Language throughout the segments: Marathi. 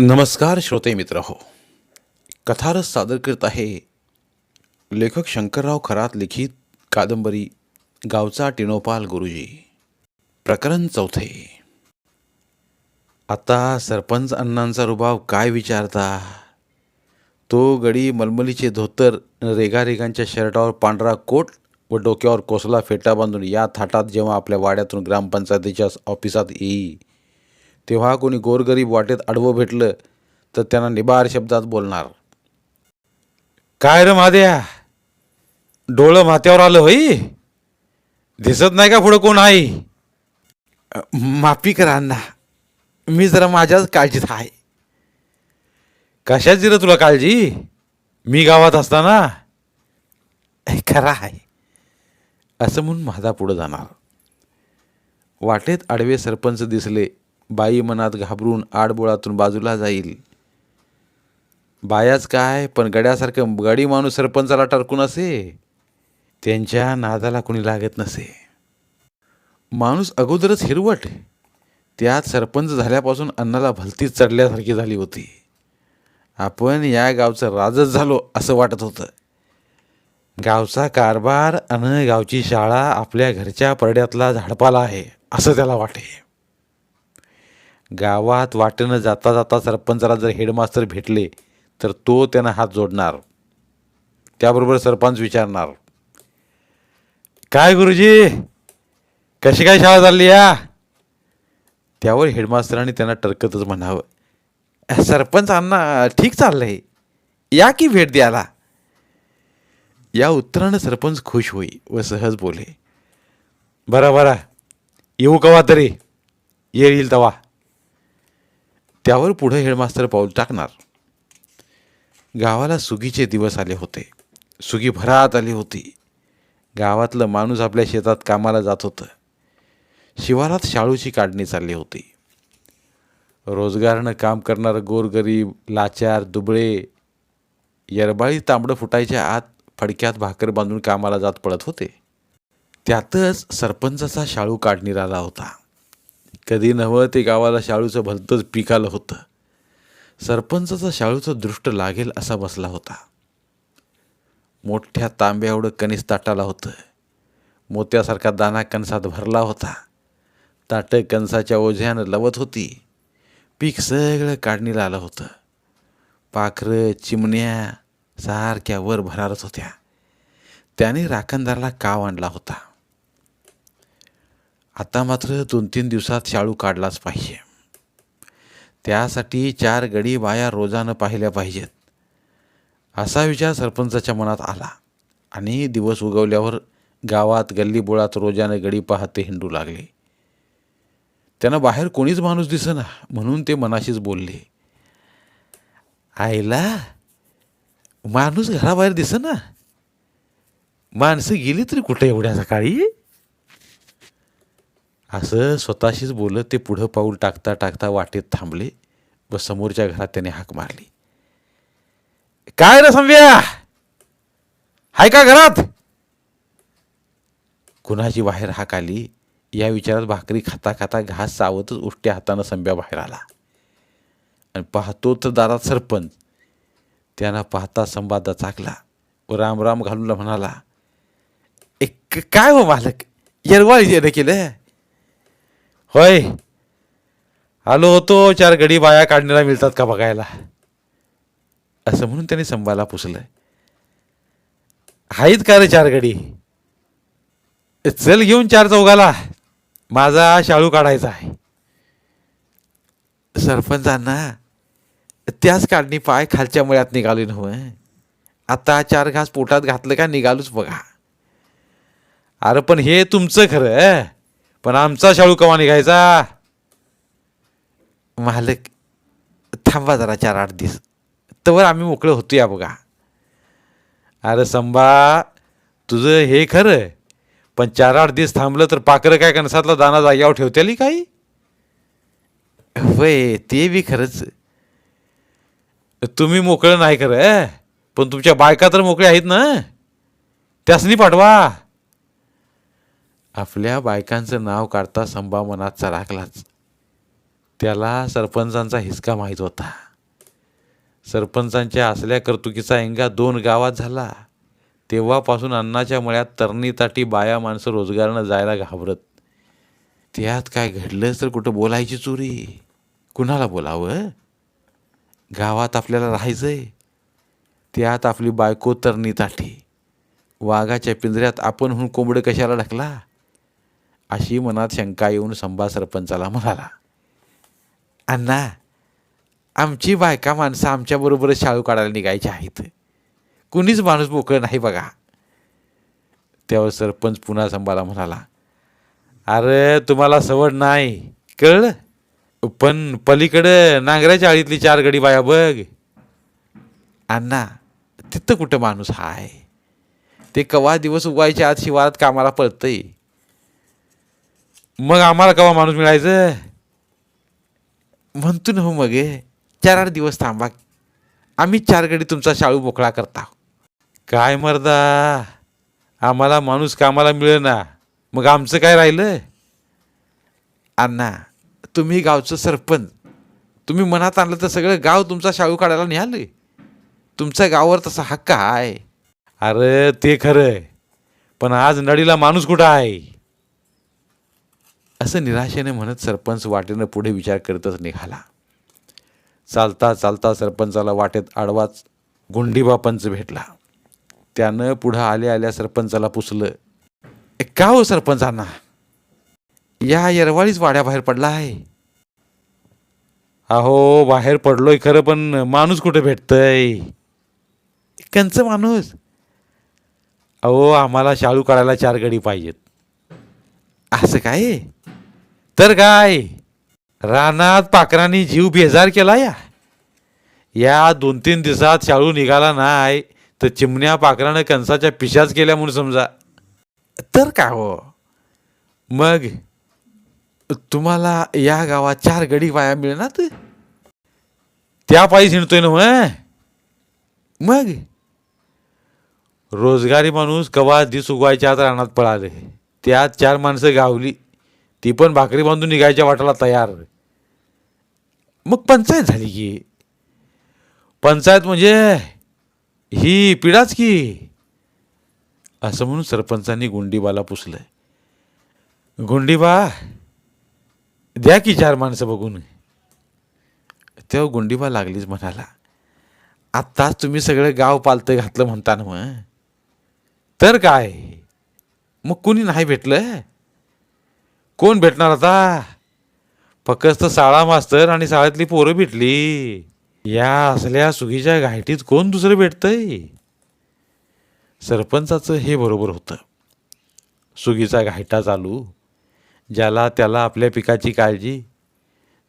नमस्कार श्रोते मित्र हो। कथारस सादर करत आहे लेखक शंकरराव खरात लिखित कादंबरी गावचा टिनोपाल गुरुजी। प्रकरण चौथे। आता सरपंच अण्णांचा रुबाब काय विचारता? तो गडी मलमलीचे धोतर रेगारेगांच्या शर्टावर पांढरा कोट व डोक्यावर कोसला फेटा बांधून या थाटात जेव्हा आपल्या वाड्यातून ग्रामपंचायतीच्या ऑफिसात येई तेव्हा कोणी गोरगरीब वाटेत आडवं भेटलं तर त्यांना निबार शब्दात बोलणार. काय रे महाद्या डोळं माथ्यावर आलं होई? दिसत नाही का पुढं कोण आहे? माफी करा अण्णा. मी जरा माझ्याच काळजीत आहे. कशाची रे तुला काळजी? मी गावात असताना? खरा आहे. असं म्हणून माझा पुढं जाणार. वाटेत आडवे सरपंच दिसले. बाई मनात घाबरून आडबोळातून बाजूला जाईल. बायाच काय पण गड्यासारखं गडी माणूस सरपंचाला टरकून असे? त्यांच्या नादाला कोणी लागत नसे? माणूस अगोदरच हिरवट. त्यात सरपंच झाल्यापासून अन्नाला भलतीच चढल्यासारखी झाली होती. आपण या गावचं राजच झालो असं वाटत होतं. गावचा कारभार अन गावची शाळा आपल्या घरच्या परड्यातला झाडपाला आहे असं त्याला वाटे. गावात वाटेनं जाता जाता सरपंचाला जर हेडमास्तर भेटले तर तो त्यांना हात जोडणार. त्याबरोबर सरपंच विचारणार. काय गुरुजी? कशी काय शाळा चालली या? त्यावर हेडमास्तरांनी त्यांना टरकतच म्हणावं. सरपंच अण्णा ठीक चाललंय. या की भेट द्यायला? या उत्तरानं सरपंच खुश होई व सहज बोले बरा बरं. येऊ कवा तरी. येईल तवा. त्यावर पुढं हेडमास्तर पाऊल टाकणार. गावाला सुगीचे दिवस आले होते. सुगी भरात आली होती. गावातलं माणूस आपल्या शेतात कामाला जात होतं. शिवारात शाळूची काढणी चालली होती. रोजगारानं काम करणारं गोरगरीब लाचार दुबळे यरबाळी तांबडं फुटायच्या आत फडक्यात भाकर बांधून कामाला जात पडत होते. त्यातच सरपंचाचा शाळू काढणीर आला होता. कधी नवं ते गावाला शाळूचं भलतंच पीक आलं होतं. सरपंचाचा शाळूचं दृष्ट लागेल असा बसला होता. मोठ्या तांब्या एवढं कणीस ताटाला होतं. मोत्यासारखा दाना कणसात भरला होता. ताटं कणसाच्या ओझ्यानं लवत होती. पीक सगळं काढणीला आलं होतं. पाखरं चिमण्या सारख्या वर भरारत होत्या. त्याने राखणदाराला काव आणला होता. आता मात्र दोन तीन दिवसात शाळू काढलाच पाहिजे. त्यासाठी चार गडी बाया रोजानं पाहिल्या पाहिजेत. असा विचार सरपंचाच्या मनात आला आणि दिवस उगवल्यावर गावात गल्लीबोळात रोजानं गडी पाहते हिंडू लागले. त्यांना बाहेर कोणीच माणूस दिसेना म्हणून ते मनाशीच बोलले. आईला माणूस घराबाहेर दिसेना? माणसं गेली तरी कुठे एवढ्या सकाळी? असं स्वतःशीच बोलत ते पुढं पाऊल टाकता टाकता वाटेत थांबले. व समोरच्या घरात त्याने हाक मारली. काय रे संव्या? हाय का घरात? कुणाची बाहेर हाक आली? या विचारात भाकरी खाता खाता घास चावतच उष्ट्या हातानं संभ्या बाहेर आला. आणि पाहतो तर दारात सरपंच. त्यांना पाहता संवादा चाकला व रामराम घालून म्हणाला एक काय हो मालक? यरवाळी जेणं केलं होय. आलो होतो चार गडी बाया काढण्याला मिळतात का बघायला? असं म्हणून त्याने संभाला पुसलं आहेत का रे चार गडी चल घेऊन चार चौघाला. माझा शाळू काढायचा आहे. सरपंचांना त्याच काढणी पाय खालच्या मळ्यात निघाली नव्हे. आता चार घास पोटात घातलं का निघालूच बघा. अरे पण हे तुमचं खरं पण आमचा शाळू कवा निघायचा मालक थांबा जरा चार आठ दिवस. तर आम्ही मोकळं होतो या बघा. अरे संभा तुझं हे खरं. पण चार आठ दिवस थांबलं तर पाखरं काय कणसातला दाना जाग्यावर ठेवतेली काही? वय ते बी खरंच. तुम्ही मोकळं नाही खरं पण तुमच्या बायका तर मोकळ्या आहेत ना? त्यासनी पाठवा. आपल्या बायकांचं नाव काढता संभा मनात चराकलाच त्याला सरपंचांचा हिसका माहीत होता. सरपंचांच्या असल्या कर्तुकीचा एंगा दोन गावात झाला. तेव्हापासून अन्नाच्या मळ्यात तरणीताटी बाया माणसं रोजगारानं जायला घाबरत. त्यात काय घडलंच तर कुठं बोलायची चोरी? कुणाला बोलावं? गावात आपल्याला राहायचंय. त्यात आपली बायको तरणीताठी वाघाच्या पिंजऱ्यात आपण कोंबडं कशाला ढकला? अशी मनात शंका येऊन संभा सरपंचाला म्हणाला अण्णा आमची बायका माणसं आमच्याबरोबरच शाळू काढायला निघायची आहेत. कुणीच माणूस मोकळं नाही बघा. तेव्हा सरपंच पुन्हा संभाला म्हणाला अरे तुम्हाला सवड नाही कळलं? पण पलीकडं नांगराच्या आळीतली चार गडी बाया बघ. अण्णा तिथं कुठं माणूस हाय? ते कवा दिवस उगवायच्या आत शिवारात कामाला पळतंय? मग आम्हाला कवा माणूस मिळायचं? म्हणतो ना हो मग चार आठ दिवस थांबा. आम्ही चार गडी तुमचा शाळू मोकळा करता. काय मर्दा? आम्हाला माणूस कामाला मिळेना. मग आमचं काय राहिलं? अण्णा तुम्ही गावचं सरपंच. तुम्ही मनात आणलं तर सगळं गाव तुमचा शाळू काढायला निघालं. तुमच्या गावावर तसा हक्क आहे. अरे ते खरं आहे पण आज नडीला माणूस कुठं आहे? असं निराशेने म्हणत सरपंच वाटेनं पुढे विचार करतच निघाला. चालता चालता सरपंचाला वाटेत आडवाच गुंडीबा पंच भेटला. त्यानं पुढं आल्या आल्या सरपंचाला पुसलं. का हो सरपंचांना? या येरवाळीच वाड्याबाहेर पडला आहे. अहो बाहेर पडलोय खरं पण माणूस कुठे भेटतय? कंच माणूस. अहो आम्हाला शाळू काढायला चार गडी पाहिजेत. असं काय? तर काय? रानात पाखरांनी जीव बेजार केला या. या दोन तीन दिवसात शाळू निघाला नाही तर चिमण्या पाखरानं कंसाच्या पिशाच केल्या म्हणून समजा. तर का हो? मग तुम्हाला या गावात चार गडी वाया मिळणार? त्या पायी हिंडतोय ना हो, मग? रोजगारी माणूस कवा दिस उगवायच्या आत रानात पळाले. त्यात चार माणसं गावली. ती पण भाकरी बांधून निघायच्या वाटाला तयार. मग पंचायत झाली की? पंचायत म्हणजे ही पिढाच की? असं म्हणून सरपंचांनी गुंडीबाला पुसलं गुंडीबा द्या की चार माणसं बघून. तेव्हा गुंडीबा लागलीच म्हणाला आत्ताच तुम्ही सगळं गाव पालतं घातलं म्हणता ना मग. तर काय? मग कुणी नाही भेटलं कोण भेटणार आता? फक्त साळा मास्तर आणि शाळेतली पोरं भेटली. या असल्या सुगीच्या घाटीत कोण दुसरं भेटतंय? सरपंचाचं हे बरोबर होतं. सुगीचा घायटा चालू. ज्याला त्याला आपल्या पिकाची काळजी.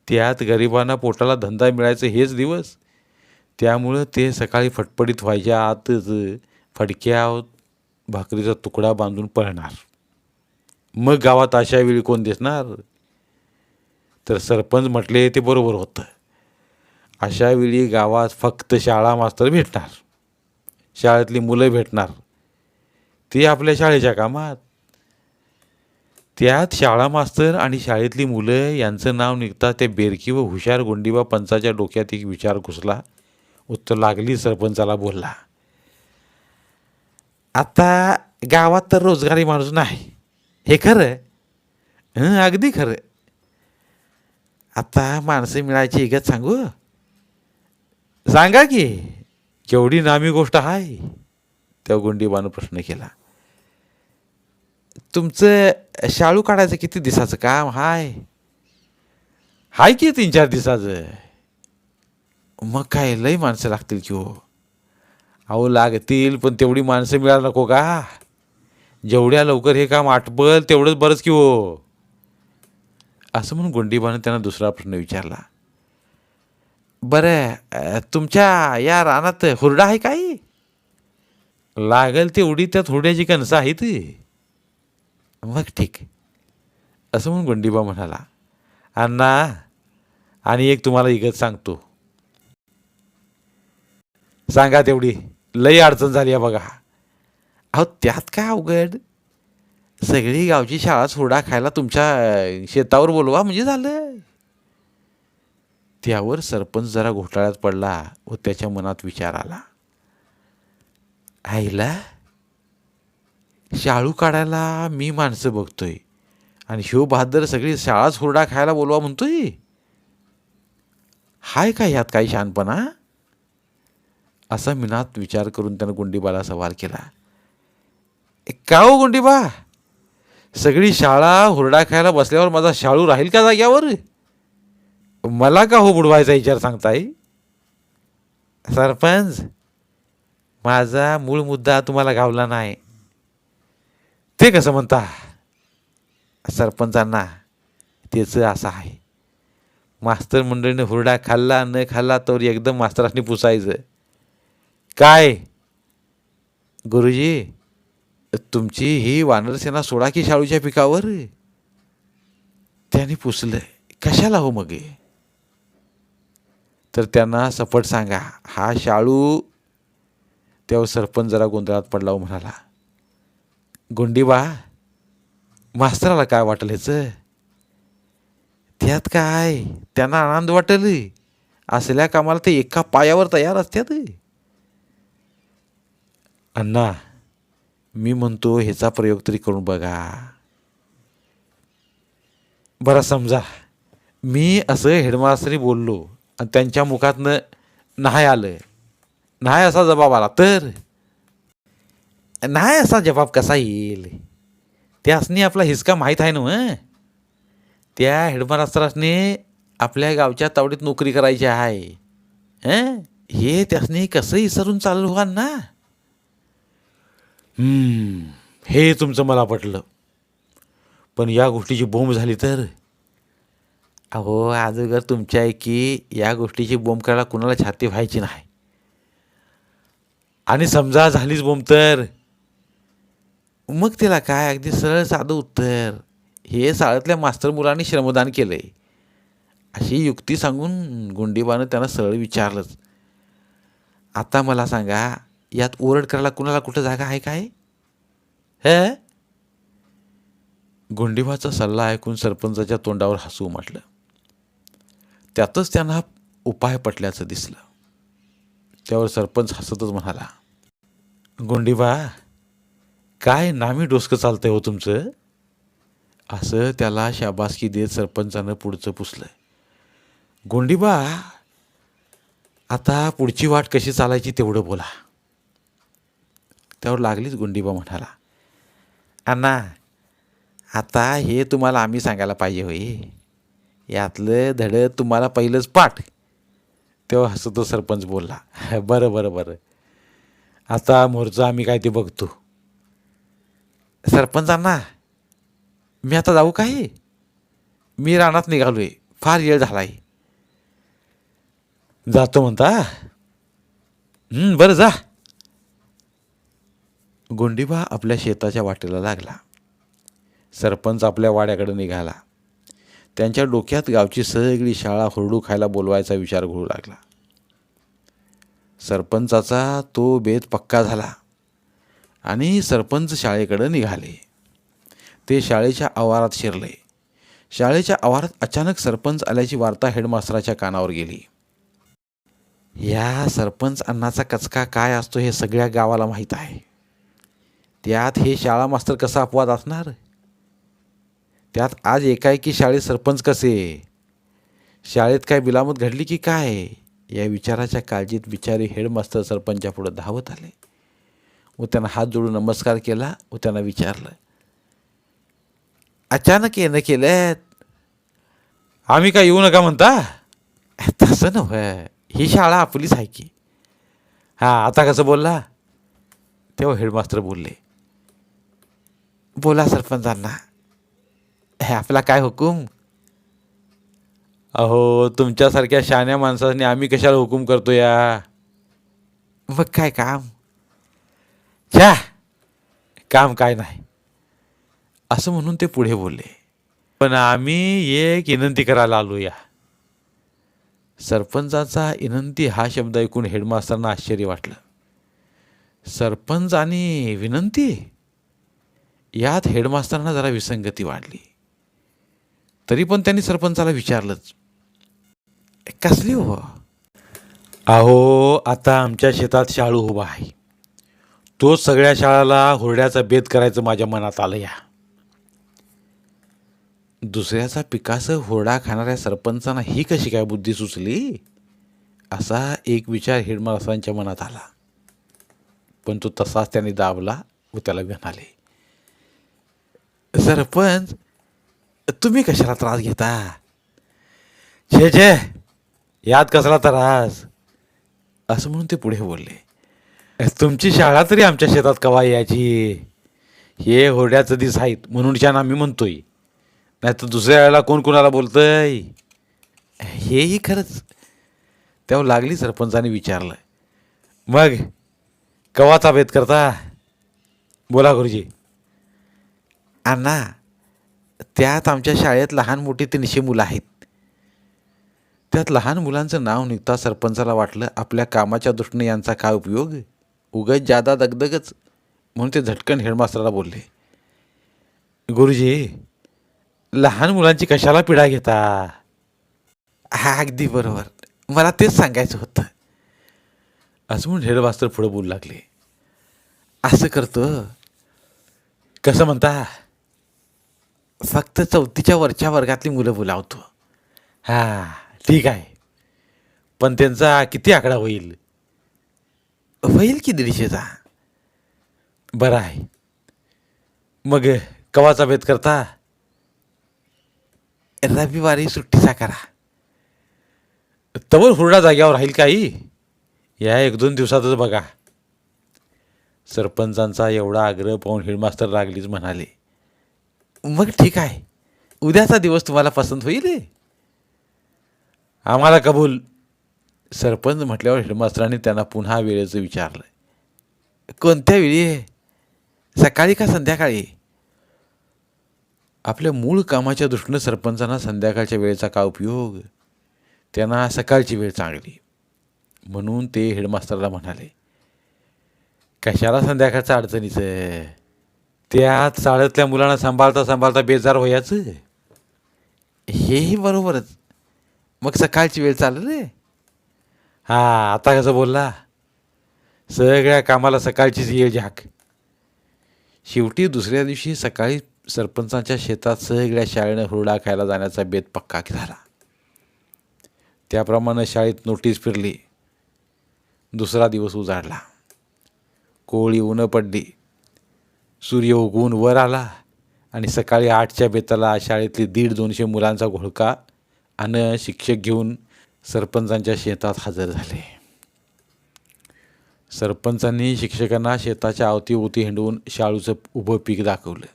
त्यात गरिबांना पोटाला धंदा मिळायचं हेच दिवस. त्यामुळं ते सकाळी फटफटीत व्हायच्या आतच फडक्या भाकरीचा तुकडा बांधून पळणार. मग गावात अशा वेळी कोण दिसणार? तर सरपंच म्हटले ते बरोबर होतं. अशा वेळी गावात फक्त शाळा मास्तर भेटणार. शाळेतली मुलं भेटणार. ती आपल्या शाळेच्या कामात. त्यात शाळा मास्तर आणि शाळेतली मुलं यांचं नाव निघता ते बेरकी व हुशार गोंडीबा पंचाच्या डोक्यात एक विचार घुसला. उत्तर लागली सरपंचाला बोलला आता गावात तर रोजगारी माणूस नाही. हे खरं आहे अगदी खरं आता माणसं मिळायची एकच सांगू? सांगा की केवढी नामी गोष्ट आहे त्या गुंडीबानं प्रश्न केला. तुमचं शाळू काढायचं किती दिवसाचं काम हाय? हाय की तीन चार दिवसाचं? मग काय लई माणसं लागतील की हो. अहो लागतील पण तेवढी माणसं मिळायला नको का? जेवढ्या लवकर हे काम आटपल तेवढंच बरंच की हो. असं म्हणून गोंडीबानं त्यांना दुसरा प्रश्न विचारला. बरं तुमच्या या रानात हुरडा आहे काही? लागल तेवढी त्यात थोड्याची कणसं आहेत? मग ठीक. असं म्हणून गोंडीबा म्हणाला अण्णा आणि एक तुम्हाला इगत सांगतो. सांगा तेवढी. लई अडचण झाली आहे बघा. अहो त्यात काय अवघड? सगळी गावची शाळा सोडा खायला तुमच्या शेतावर बोलवा म्हणजे झालं. त्यावर सरपंच जरा घोटाळ्यात पडला व त्याच्या मनात विचार आला. आईला शाळू काढायला मी माणसं बघतोय आणि ह्यो बहादर सगळी शाळाच हुरडा खायला बोलवा म्हणतोय. हाय का ह्यात काही शहाणपणा असा मिनात विचार करून त्यानं गुंडीबाला सवाल केला. का हो गुंडीबा सगळी शाळा हुरडा खायला बसल्यावर माझा शाळू राहील का जाग्यावर? मला का हो बुडवायचा विचार सांगताय? सरपंच माझा मूळ मुद्दा तुम्हाला गावला नाही. ते कसं म्हणता? सरपंचांना त्याचं असं आहे. मास्तर मंडळीने हुरडा खाल्ला न खाल्ला तर एकदम मास्तरांनी पुसायचं. काय? गुरुजी तुमची ही वानरसेना सोडा की शाळूच्या पिकावर? त्याने पुसलं कशाला हो मग हे? तर त्यांना सपट सांगा हा शाळू त्यावर सरपंच जरा गोंधळात पडला हो म्हणाला. गुंडीबा मास्तराला काय वाटेल ह्याचं त्यात काय? त्यांना आनंद वाटेल. असल्या कामाला ते एका पायावर तयार असतात अण्णा मी म्हणतो ह्याचा प्रयोग तरी करून बघा. बरं समजा मी असं हेडमास्तरी बोललो आणि त्यांच्या मुखातनं नाही आलं. नाही असा जबाब आला तर? नाही असा जबाब कसा येईल? त्यासनी आपला हिसका माहीत आहे ना त्या हेडमास्तरासने आपल्या गावच्या तावडीत नोकरी करायची आहे. हं? हे त्यासनी कसं विसरून चालू व्हाल ना हे तुमचं मला पटलं. पण या गोष्टीची बोंब झाली तर? अहो अगोदर तुमच्या की या गोष्टीची बोंब करायला कुणाला छाती व्हायची नाही. आणि समजा झालीच बोंब तर? मग त्याला काय? अगदी सरळ साधं उत्तर. हे शाळेतल्या मास्तर मुलांनी श्रमदान केलंय. अशी युक्ती सांगून गुंडीबानं त्यांना सरळ विचारलंच. आता मला सांगा यात ओरड करायला कुणाला कुठं जागा आहे काय? हे? गोंडीबाचा सल्ला ऐकून सरपंचाच्या तोंडावर हसू म्हटलं. त्यातच त्यांना उपाय पटल्याचं दिसलं. त्यावर सरपंच हसतच म्हणाला गोंडीबा काय नामी डोसकं चालतंय हो तुमचं? असं त्याला शाबासकी देत सरपंचानं पुढचं पुसलं. गोंडीबा आता पुढची वाट कशी चालायची तेवढं बोला. त्यावर लागलीच गुंडीबा म्हणाला. अण्णा आता हे तुम्हाला आम्ही सांगायला पाहिजे होय. यातलं धडं तुम्हाला पहिलंच पाठ. तेव्हा हसतो सरपंच बोलला. बरं बरं बरं. आता मोरचं आम्ही काय ते बघतो. सरपंचांना मी आता जाऊ काय मी रानात निघालो आहे फार वेळ झाला आहे जातो म्हणता? बरं जा. गोंडीबा आपल्या शेताच्या वाटेला लागला. सरपंच आपल्या वाड्याकडे निघाला. त्यांच्या डोक्यात गावची सगळी शाळा हुरडू खायला बोलवायचा विचार घडू लागला. सरपंचाचा तो बेत पक्का झाला आणि सरपंच शाळेकडे निघाले. ते शाळेच्या आवारात शिरले. शाळेच्या आवारात अचानक सरपंच आल्याची वार्ता हेडमास्तराच्या कानावर गेली. या सरपंच अन्नाचा कचका काय असतो हे सगळ्या गावाला माहीत आहे. त्यात हे शाळा मास्तर कसा अपवाद असणार? त्यात आज एकाएकी शाळेत सरपंच कसे? शाळेत काय बिलामत घडली की काय? या विचाराच्या काळजीत बिचारी हेडमास्तर सरपंचा पुढे धावत आले. व त्यांना हात जोडून नमस्कार केला व त्यांना विचारलं अचानक येणं केलं आम्ही काय येऊ नका म्हणता? तसं नव्हे. ही शाळा आपलीच आहे की. हां आता कसं बोलला? तेव्हा हेडमास्तर बोलले बोला सरपंचांना. हे आपला काय हुकूम? अहो तुमच्यासारख्या शहाण्या माणसाने आम्ही कशाला हुकूम करतो या? मग काय काम? छा काम काय नाही. असं म्हणून ते पुढे बोलले. पण आम्ही एक विनंती करायला आलो या. सरपंचाचा विनंती हा शब्द ऐकून हेडमास्तरांना आश्चर्य वाटलं. सरपंच आणि विनंती? यात हेडमास्तरांना जरा विसंगती वाढली. तरी पण त्यांनी सरपंचाला विचारलंच. कसली हो? अहो आता आमच्या शेतात शाळू उभा आहे. तोच सगळ्या शाळाला हुरड्याचा बेत करायचं माझ्या मनात आलं या. दुसऱ्याचा पिकासं हुरडा खाणाऱ्या सरपंचांना ही कशी काय बुद्धी सुचली? असा एक विचार हेडमास्टरांच्या मनात आला. पण तो तसाच त्याने दाबला व त्याला म्हणाले सरपंच तुम्ही कशाला त्रास घेता? छे छे यात कसला त्रास? असं म्हणून ते पुढे बोलले. तुमची शाळा तरी आमच्या शेतात कवा यायची? हे होड्याचं दिस आहेत म्हणून छान आम्ही म्हणतोय. नाही तर दुसऱ्या वेळेला कोण कोणाला बोलतंय? हेही खरंच. तेव्हा लागली सरपंचाने विचारलं. मग कवाचा भेद करता? बोला गुरुजी. अण्णा त्यात आमच्या शाळेत लहान मोठी तीनशे मुलं आहेत. त्यात लहान मुलांचं नाव निघता सरपंचाला वाटलं आपल्या कामाच्या दृष्टीने यांचा काय उपयोग? उगाच जादा दगदगच. म्हणून ते झटकन हेडमास्टरला बोलले गुरुजी लहान मुलांची कशाला पिढा घेता? हा अगदी बरोबर. मला तेच सांगायचं होतं. असं म्हणून हेडमास्टर पुढं बोलू लागले. असं करतो. कसं म्हणता? फक्त चौथीच्या वरच्या वर्गातली मुलं बोलावतो. हां ठीक आहे. पण त्यांचा किती आकडा होईल? होईल की दीडशेचा? बरं आहे. मग कवाचा भेद करता? रविवारी सुट्टीचा करा. तवर हुरडा जाग्यावर राहील काही? या एक दोन दिवसातच बघा. सरपंचांचा एवढा आग्रह पाहून हेडमास्तर रागलीच म्हणाले. मग ठीक आहे. उद्याचा दिवस तुम्हाला पसंत होईल रे आम्हाला कबूल. सरपंच म्हटल्यावर हेडमास्टरांनी त्यांना पुन्हा वेळेचं विचारलं कोणत्या वेळी आहे सकाळी का संध्याकाळी? आपल्या मूळ कामाच्या दृष्टीनं सरपंचांना संध्याकाळच्या वेळेचा का उपयोग? त्यांना सकाळची वेळ चांगली. म्हणून ते हेडमास्टरला म्हणाले कशाला संध्याकाळचं अडचणीचं त्या शाळेतल्या मुलांना सांभाळता सांभाळता बेजार व्हायचं हेही बरोबरच. मग सकाळची वेळ चालेल रे. हां आता कसं बोलला? सगळ्या कामाला सकाळचीच येईल झाक. शेवटी दुसऱ्या दिवशी सकाळी सरपंचांच्या शेतात सगळ्या शाळेनं हुरडा खायला जाण्याचा बेत पक्का झाला. त्याप्रमाणे शाळेत नोटीस फिरली. दुसरा दिवस उजाडला. कोळी उन्हं पडली. सूर्य उगवून वर आला आणि सकाळी आठच्या बेताला शाळेतली दीड दोनशे मुलांचा घोळका आणि शिक्षक घेऊन सरपंचांच्या शेतात हजर झाले. सरपंचांनी शिक्षकांना शेताच्या अवतीभोवती हिंडवून शाळूचं उभं पीक दाखवलं.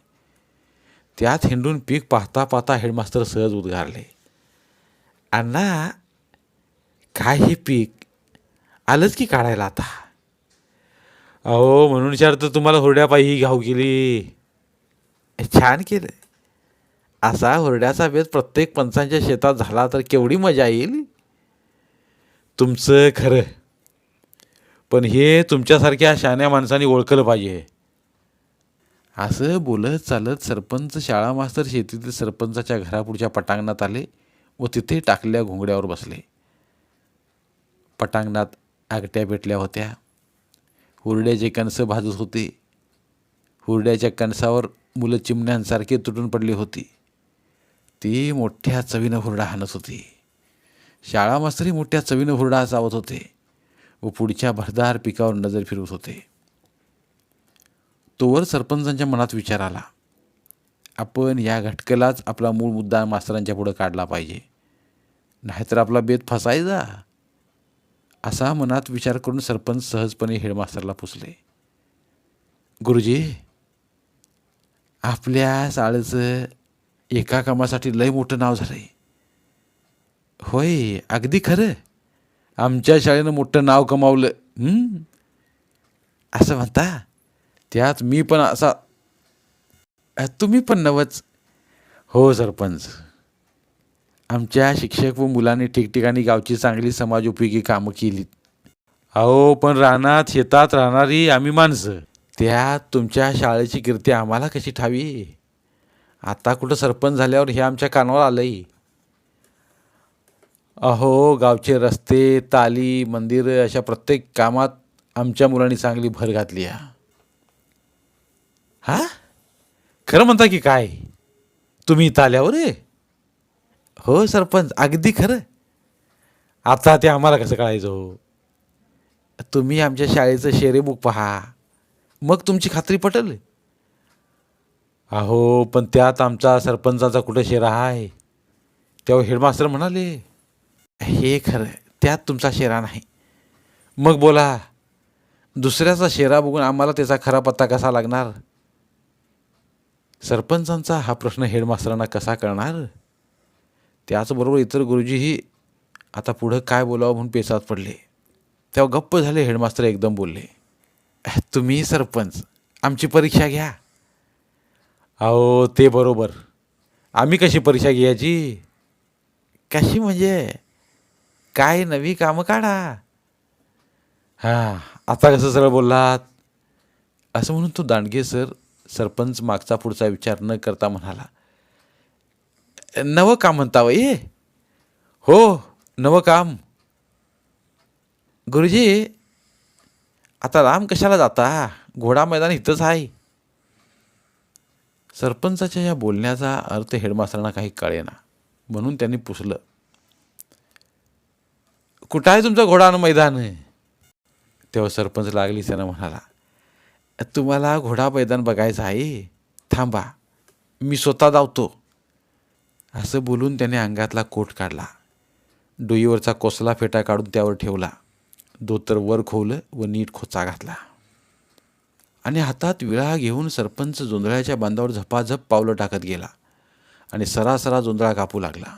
त्यात हिंडून पीक पाहता पाहता हेडमास्तर सहज उद्गारले. अण्णा काय हे पीक आलंच की काढायला आता? अहो म्हणून चार तर तुम्हाला हुरड्या पायी घाऊ केली. छान केलं. असा हुरड्याचा बेत प्रत्येक पंचांच्या शेतात झाला तर केवढी मजा येईल? तुमचं खरं. पण हे तुमच्यासारख्या शान्या माणसांनी ओळखलं पाहिजे. असं बोलत चालत सरपंच शाळा मास्तर शेतीतील सरपंचाच्या घरापुढच्या पटांगणात आले व तिथे टाकलेल्या घोंगड्यावर बसले. पटांगणात आगट्या पेटल्या होत्या. हुरड्याचे कणसं भाजत होते. हुरड्याच्या कणसावर मुलं चिमण्यांसारखी तुटून पडली होती. ती मोठ्या चवीनं हुरडा हाणत होती. शाळा मास्तरी मोठ्या चवीनं हुरडा चावत होते व पुढच्या भरदार पिकावर नजर फिरवत होते. तोवर सरपंचांच्या मनात विचार आला. आपण या घटकेलाच आपला मूळ मुद्दा मास्तरांच्या पुढं काढला पाहिजे. नाहीतर आपला बेत फसायचा. असा मनात विचार करून सरपंच सहजपणे हेडमास्टरला पुसले. गुरुजी आपल्या शाळेचं एका कामासाठी लय मोठं नाव झालंय. होय अगदी खरं. आमच्या शाळेनं मोठं नाव कमावलं. असं म्हणता? त्यात मी पण असा तुम्ही पण नवच. हो सरपंच. आमच्या शिक्षक व मुलांनी ठिकठिकाणी गावची चांगली समाजोपयोगी कामं केलीत. अहो पण रानात शेतात राहणारी आम्ही माणसं. त्यात तुमच्या शाळेची कीर्ती आम्हाला कशी ठावी? आता कुठं सरपंच झाल्यावर हे आमच्या कानावर आलंही अहो गावचे रस्ते ताली मंदिर अशा प्रत्येक कामात आमच्या मुलांनी चांगली भर घातली हा? खरं म्हणता की काय? तुम्ही इथं आल्यावर? आहे? हो सरपंच अगदी खरं आता ते आम्हाला कसं कळायचं हो? तुम्ही आमच्या शाळेचं शेरे बुक पहा. मग तुमची खात्री पटेल? अहो पण त्यात आमचा सरपंचाचा कुठं शेरा आहे? तेव्हा हेडमास्टर म्हणाले हे खरं त्यात तुमचा शेरा नाही. मग बोला दुसऱ्याचा शेरा बघून आम्हाला त्याचा खरा पत्ता कसा लागणार? सरपंचांचा हा प्रश्न हेडमास्टरांना कसा कळणार? त्याचबरोबर इतर गुरुजीही आता पुढं काय बोलावं म्हणून पेचात पडले. तेव्हा गप्प झाले हेडमास्टर एकदम बोलले तुम्ही सरपंच आमची परीक्षा घ्या. अहो ते बरोबर. आम्ही कशी परीक्षा घ्यायची? कशी म्हणजे? काय नवी कामं काढा. हां आता कसं सरळ बोललात? असं म्हणून तो दांडगे सर सरपंच मागचा पुढचा विचार न करता म्हणाला नवं काम म्हणता ये हो? नवं काम. गुरुजी आता राम कशाला जाता? घोडा मैदान इथंच आहे. सरपंचाच्या या बोलण्याचा अर्थ हेडमास्टरांना काही कळेना म्हणून त्यांनी पुसलं. कुठं आहे तुमचं घोडानं मैदान? तेव्हा सरपंच लागली त्यानं म्हणाला तुम्हाला घोडा मैदान बघायचं आहे. थांबा मी स्वतः धावतो. असं बोलून त्याने अंगातला कोट काढला. डोईवरचा कोसला फेटा काढून त्यावर ठेवला. दोतर वर खोवलं व नीट खोचा घातला. आणि हातात विळा घेऊन सरपंच जोंधळ्याच्या बांधावर झपाझप पावलं टाकत गेला आणि सरासरा जोंधळा कापू लागला.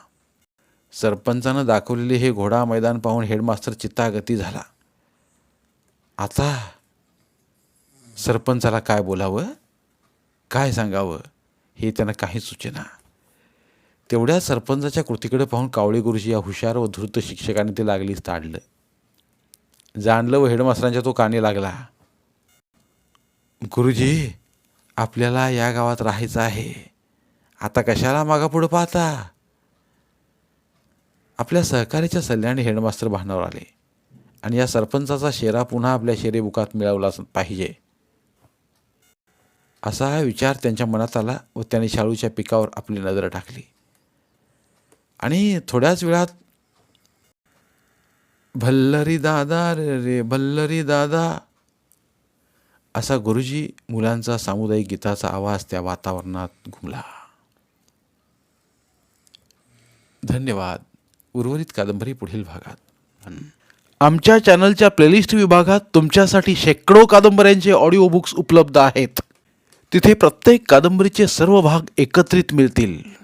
सरपंचानं दाखवलेले हे घोडा मैदान पाहून हेडमास्टर चित्तागती झाला. आता सरपंचाला काय बोलावं? काय सांगावं? हे त्यांना काही सुचेना. तेवढ्या सरपंचाच्या कृतीकडे पाहून कावळे गुरुजी या हुशार व धृत शिक्षकाने ते लागलीच ताडलं जाणलं व हेडमास्टरांच्या तो काने लागला. गुरुजी आपल्याला या गावात राहायचं आहे. आता कशाला मागापुढं पाहता? आपल्या सहकार्याच्या सल्ल्याने हेडमास्तर भानावर आले. आणि या सरपंचाचा शेरा पुन्हा आपल्या शेरेबुकात मिळवला पाहिजे. असा हा विचार त्यांच्या मनात आला व त्याने शाळूच्या पिकावर आपली नजर टाकली. आणि थोड्याच वेळात भल्लरी दादा रे रे भल्लरी दादा. असा गुरुजी मुलांचा सामुदायिक गीताचा आवाज त्या वातावरणात घुमला. धन्यवाद. उर्वरित कादंबरी पुढील भागात. आमच्या चॅनलच्या प्लेलिस्ट विभागात तुमच्यासाठी शेकडो कादंबऱ्यांचे ऑडिओ बुक्स उपलब्ध आहेत. तिथे प्रत्येक कादंबरीचे सर्व भाग एकत्रित मिळतील.